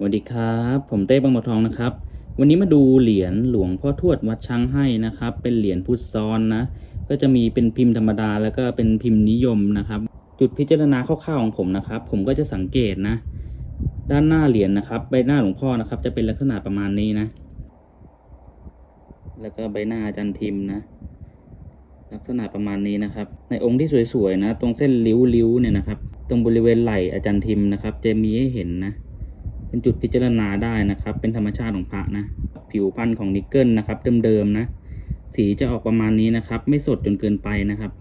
สวัสดีครับ ผมเต้บางบัวทองนะครับ วันนี้มาดูเหรียญหลวงพ่อทวดวัดช้างให้นะครับ เป็นเหรียญพุทธซ้อนนะ ก็จะมีเป็นพิมพ์ธรรมดาแล้วก็เป็นพิมพ์นิยมนะครับ จุดพิจารณาคร่าวๆของผมนะครับ ผมก็จะสังเกตนะ ด้านหน้าเหรียญนะครับ ใบหน้าหลวงพ่อนะครับ จะเป็นลักษณะประมาณนี้นะ แล้วก็ใบหน้าอาจารย์ทิมนะ ลักษณะประมาณนี้นะครับ ในองค์ที่สวยๆนะ ตรงเส้นริ้วๆเนี่ยนะครับ ตรงบริเวณไหล่อาจารย์ทิมนะครับ จะมีให้เห็นนะ เป็นจุดพิจารณาได้นะครับ เป็นธรรมชาติของพระนะ ผิวพันธุ์ของนิกเกิลนะครับ เดิมๆนะ สีจะออกประมาณนี้นะครับ ไม่สดจนเกินไปนะครับ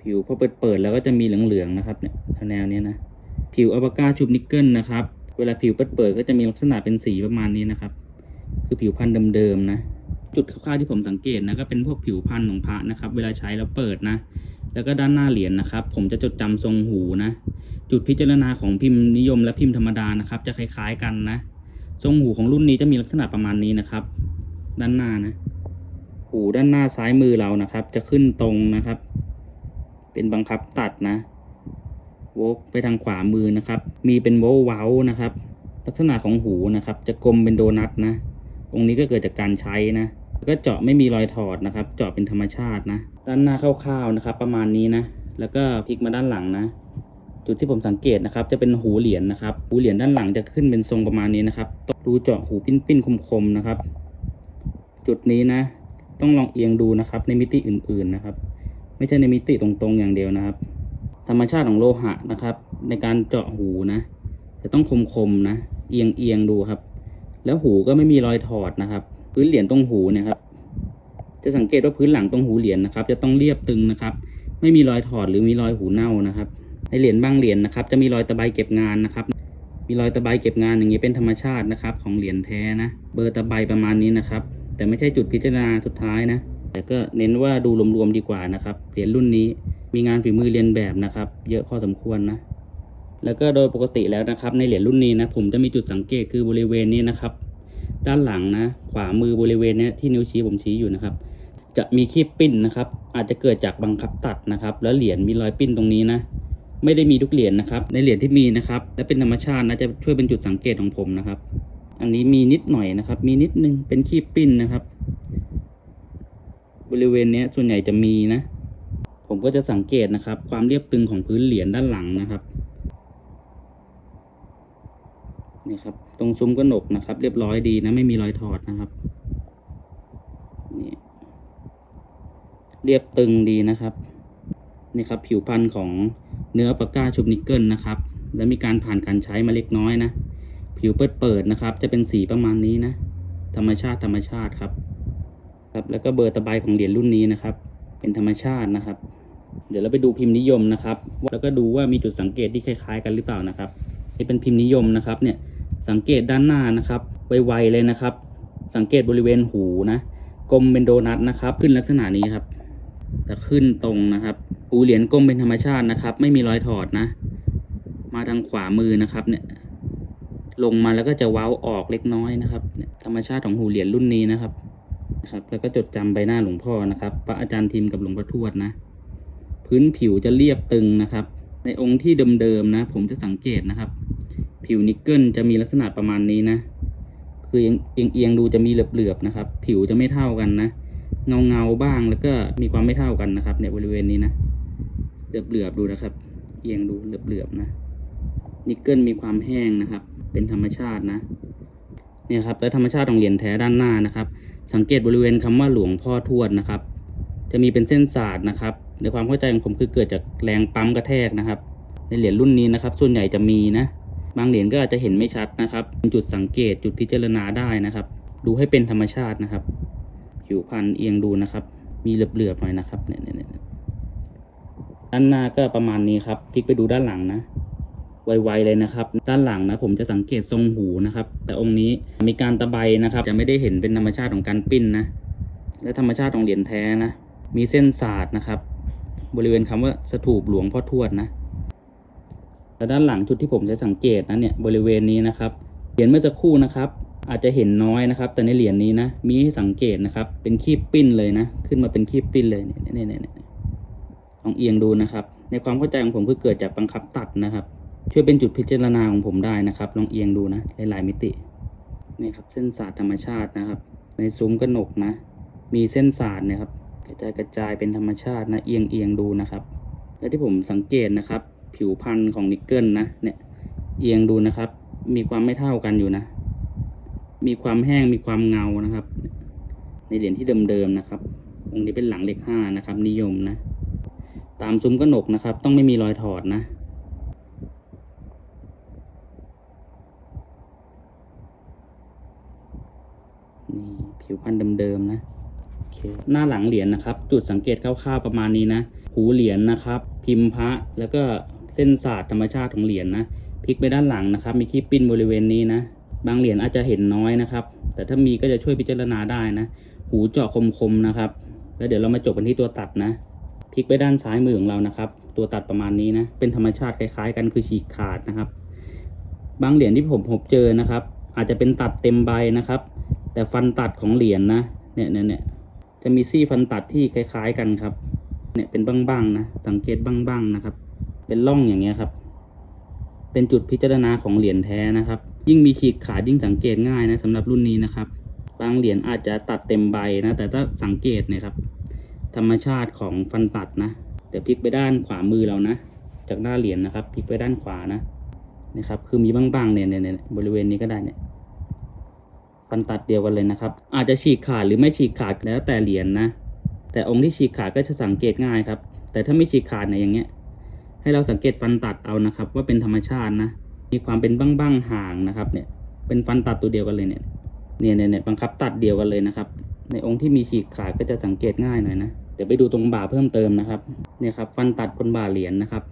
ผิวพอเปิดๆแล้วก็จะมีเหลืองๆนะครับเนี่ยแนวนี้นะ ผิวอัลปาก้าชุบนิกเกิลนะครับ เวลาผิวเปิดๆก็จะมีลักษณะเป็นสีประมาณนี้นะครับ คือผิวพันธุ์เดิมๆนะ จุดคร่าวๆที่ผมสังเกตนะก็เป็นพวกผิวพันธุ์ของพระนะครับ เวลาใช้แล้วเปิดนะ แล้วก็ด้านหน้าเหรียญนะครับ ผมจะจดจำทรงหูนะ จุดพิจารณาของพิมพ์นิยมและพิมพ์ธรรมดานะครับ จะคล้ายๆกันนะ ทรงหูของรุ่นนี้จะมีลักษณะประมาณนี้นะครับ ด้านหน้านะ หูด้านหน้าซ้ายมือเรานะครับ จะขึ้นตรงนะครับ เป็นบังคับตัดนะวกไปทางขวามือนะครับ มีเป็นโวเว้านะครับ ลักษณะของหูนะครับ จะกลมเป็นโดนัทนะ องค์นี้ก็เกิดจากการใช้นะ แล้วก็เจาะไม่มีรอยถอดนะครับ เจาะเป็นธรรมชาตินะ ด้านหน้าคร่าวๆนะครับ ประมาณนี้นะ แล้วก็พลิกมาด้านหลังนะ จุดที่ผมสังเกตนะครับ จะเป็นหูเหรียญนะครับ หูเหรียญด้านหลังจะขึ้นเป็นทรงประมาณนี้นะครับรูเจาะหูปิ้นๆคมๆนะครับ จุดนี้นะ ต้องลองเอียงดูนะครับ ในมิติอื่นๆนะครับ ไม่ใช่ในมิติตรงๆอย่างเดียวนะครับ ธรรมชาติของโลหะนะครับ ในการเจาะหูนะ จะต้องคมๆนะ เอียงเอียงดูครับ แล้วหูก็ไม่มีรอยถอดนะครับ พื้นเหรียญตรงหูเนี่ยครับ จะสังเกตว่าพื้นหลังตรงหูเหรียญนะครับ จะต้องเรียบตึงนะครับ ไม่มีรอยถอดหรือมีรอยหูเน่านะครับ ในเหรียญบางเหรียญนะครับ จะมีรอยตะไบเก็บงานนะครับ มีรอยตะไบเก็บงานอย่างนี้เป็นธรรมชาตินะครับ ของเหรียญแท้นะ เบอร์ตะไบประมาณนี้นะครับ แต่ไม่ใช่จุดพิจารณาสุดท้ายนะ แต่ก็เน้นว่าดูรวมๆดีกว่านะครับ เหรียญรุ่นนี้มีงานฝีมือเรียนแบบนะครับ เยอะพอสมควรนะ แล้วก็โดยปกติแล้วนะครับ ในเหรียญรุ่นนี้นะผมจะมีจุดสังเกตคือบริเวณนี้นะครับ ด้านหลังนะ ขวามือบริเวณนี้ที่นิ้วชี้ผมชี้อยู่นะครับ จะมีคีบปิ้นนะครับ อาจจะเกิดจากบังคับตัดนะครับ แล้วเหรียญมีรอยปิ้นตรงนี้นะ ไม่ได้มีทุกเหรียญนะครับ ในเหรียญที่มีนะครับ และเป็นธรรมชาตินะจะช่วยเป็นจุดสังเกตของผมนะครับ อันนี้มีนิดหน่อยนะครับ มีนิดนึงเป็นคีบปิ้นนะครับ บริเวณนี้ส่วนใหญ่จะมีนะ ผมก็จะสังเกตนะครับ ความเรียบตึงของพื้นเหรียญด้านหลังนะครับนี่ครับ ตรงซุ้มกระหนกนะครับ เรียบร้อยดีนะไม่มีรอยถอดนะครับ นี่ เรียบตึงดีนะครับนี่ครับผิวพันธุ์ของเนื้อปากกาชุบนิกเกิลนะครับ และมีการผ่านการใช้มาเล็กน้อยนะ ผิวเปิดเปิดนะครับ จะเป็นสีประมาณนี้นะ ธรรมชาติธรรมชาติครับ ครับแล้วก็เบอร์ตะไบของเหรียญรุ่นนี้นะครับ เป็นธรรมชาตินะครับ เดี๋ยวเราไปดูพิมพ์นิยมนะครับ แล้วก็ดูว่ามีจุดสังเกตที่คล้าย ๆ กันหรือเปล่านะครับนี่เป็นพิมพ์นิยมนะครับเนี่ยสังเกตด้านหน้านะครับไวๆเลยนะครับ สังเกตบริเวณหูนะกลมเป็นโดนัทนะครับ ขึ้นลักษณะนี้ครับ จะขึ้นตรงนะครับหูเหรียญกลมเป็นธรรมชาตินะครับ ไม่มีรอยถอดนะ มาทางขวามือนะครับเนี่ย ลงมาแล้วก็จะเว้าออกเล็กน้อยนะครับธรรมชาติของหูเหรียญรุ่นนี้นะครับครับแล้วก็จดจำใบหน้าหลวงพ่อนะครับ พระอาจารย์ทิมกับหลวงพ่อทวดนะ พื้นผิวจะเรียบตึงนะครับ ในองค์ที่เดิมๆนะ ผมจะสังเกตนะครับ ผิวนิกเกิลจะมีลักษณะประมาณนี้นะ คือเอียงเอียงๆดูจะมีเหลือบๆนะครับ ผิวจะไม่เท่ากันนะ เงาเงาบ้างแล้วก็มีความไม่เท่ากันนะครับในบริเวณนี้นะเหลือบๆดูนะครับ เอียงดูเหลือบๆนะนิกเกิลมีความแห้งนะครับ เป็นธรรมชาตินะเนี่ยครับและธรรมชาติของเหรียญแท้ด้านหน้านะครับ สังเกตบริเวณคำว่าหลวงพ่อทวดนะครับ จะมีเป็นเส้นสาดนะครับ ในความเข้าใจของผมคือเกิดจากแรงปั๊มกระแทกนะครับ ในเหรียญรุ่นนี้นะครับ ส่วนใหญ่จะมีนะบางเหรียญก็อาจจะเห็นไม่ชัดนะครับเป็นจุดสังเกตจุดพิจารณาได้นะครับ ดูให้เป็นธรรมชาตินะครับ ผิวพันธุ์เอียงดูนะครับ มีเหลือบๆหน่อยนะครับเนี่ยเนี่ยเนี่ยด้านหน้าก็ประมาณนี้ครับพลิกไปดูด้านหลังนะ ไวๆเลยนะครับ ด้านหลังนะ ผมจะสังเกตทรงหูนะครับ แต่องค์นี้มีการตะไบนะครับ จะไม่ได้เห็นเป็นธรรมชาติของการปิ้นนะ และธรรมชาติของเหรียญแท้นะ มีเส้นศาสาดนะครับ บริเวณคำว่าสถูปหลวงพ่อทวดนะและด้านหลังจุดที่ผมจะสังเกตนะเนี่ยบริเวณนี้นะครับเหรียญเมื่อสักครู่นะครับ อาจจะเห็นน้อยนะครับ แต่ในเหรียญนี้นะ มีให้สังเกตนะครับ เป็นคีบปิ้นเลยนะ ขึ้นมาเป็นคีบปิ้นเลยเนี่ยเนี่ยเนี่ยลองเอียงดูนะครับ ในความเข้าใจของผมคือเกิดจากบังคับตัดนะครับ ช่วยเป็นจุดพิจารณาของผมได้นะครับ ลองเอียงดูนะ หลายๆมิตินี่ครับ เส้นสาดธรรมชาตินะครับ ในซุ้มกระหนกนะ มีเส้นสาดนะครับ กระจายกระจายเป็นธรรมชาตินะ เอียงเอียงดูนะครับ และที่ผมสังเกตนะครับ ผิวพันธุ์ของนิกเกิลนะ เนี่ย เอียงดูนะครับ มีความไม่เท่ากันอยู่นะ มีความแห้งมีความเงานะครับ ในเหรียญที่เดิมๆนะครับ องค์นี้เป็นหลังเลขห้านะครับ นิยมนะ ตามซุ้มกระหนกนะครับ ต้องไม่มีรอยถอดนะนี่ผิวพันธุ์เดิมๆนะโอเคหน้าหลังเหรียญนะครับ จุดสังเกตคร่าวๆประมาณนี้นะ หูเหรียญนะครับ พิมพ์พระแล้วก็เส้นศาสตร์ธรรมชาติของเหรียญนะพลิกไปด้านหลังนะครับ มีขี้ปิ้นบริเวณนี้นะ บางเหรียญอาจจะเห็นน้อยนะครับ แต่ถ้ามีก็จะช่วยพิจารณาได้นะ หูเจาะคมๆนะครับ แล้วเดี๋ยวเรามาจบกันที่ตัวตัดนะพลิกไปด้านซ้ายมือของเรานะครับ ตัวตัดประมาณนี้นะ เป็นธรรมชาติคล้ายๆ กันคือฉีกขาดนะครับ บางเหรียญที่ผมพบเจอนะครับ อาจจะเป็นตัดเต็มใบนะครับ แต่ฟันตัดของเหรียญนะเนี่ยเนี่ยเนี่ยจะมีซี่ฟันตัดที่คล้าย ๆ กันครับเนี่ยเป็นบ้างๆนะสังเกตบ้างๆนะครับ เป็นร่องอย่างเงี้ยครับ เป็นจุดพิจารณาของเหรียญแท้นะครับ ยิ่งมีฉีกขาดยิ่งสังเกตง่ายนะสำหรับรุ่นนี้นะครับ บางเหรียญอาจจะตัดเต็มใบนะ แต่ถ้าสังเกตเนี่ยครับ ธรรมชาติของฟันตัดนะแต่พลิกไปด้านขวามือเรานะ จากหน้าเหรียญนะครับพลิกไปด้านขวานะนะครับ คือมีบ้างๆเนี่ยเนี่ยเนี่ยบริเวณนี้ก็ได้เนี่ยฟันตัดเดียวกันเลยนะครับ อาจจะฉีกขาดหรือไม่ฉีกขาดแล้วแต่เหรียญนะแต่องค์ที่ฉีกขาดก็จะสังเกตง่ายครับ แต่ถ้าไม่ฉีกขาดเนี่ยอย่างเงี้ย ให้เราสังเกตฟันตัดเอานะครับ ว่าเป็นธรรมชาตินะ มีความเป็นบ้างๆห่างนะครับเนี่ยเป็นฟันตัดตัวเดียวกันเลยเนี่ยเนี่ยเนี่ยเนี่ยบังคับตัดเดียวกันเลยนะครับ ในองค์ที่มีฉีกขาดก็จะสังเกตง่ายหน่อยนะเดี๋ยวไปดูตรงบ่าเพิ่มเติมนะครับเนี่ยครับฟันตัดบนบ่าเหรียญนะครับ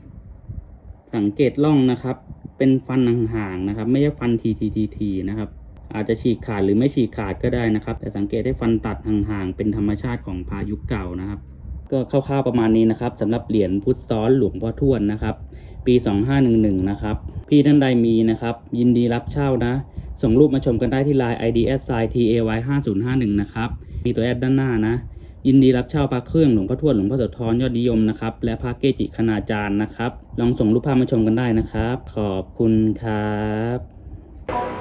สังเกตร่องนะครับ เป็นฟันห่างๆนะครับ ไม่ใช่ฟันทีทีทีทีนะครับ อาจจะฉีกขาดหรือไม่ฉีกขาดก็ได้นะครับ แต่สังเกตให้ฟันตัดห่างๆเป็นธรรมชาติของพายุเก่านะครับ ก็คร่าวๆประมาณนี้นะครับสำหรับเหรียญพุทธซ้อนหลวงพ่อทวดนะครับ ปี 2511 นะครับ พี่ท่านใดมีนะครับ ยินดีรับเช่านะ ส่งรูปมาชมกันได้ที่ Line ID s i t a y 5051นะครับ มีตัวแอดด้านหน้านะ ยินดีรับเช่าพระเครื่องหลวงพ่อทวดหลวงพ่อโสธรยอดนิยมนะครับ และพระเกจิคณาจารย์นะครับ ลองส่งรูปภาพมาชมกันได้นะครับ ขอบคุณครับ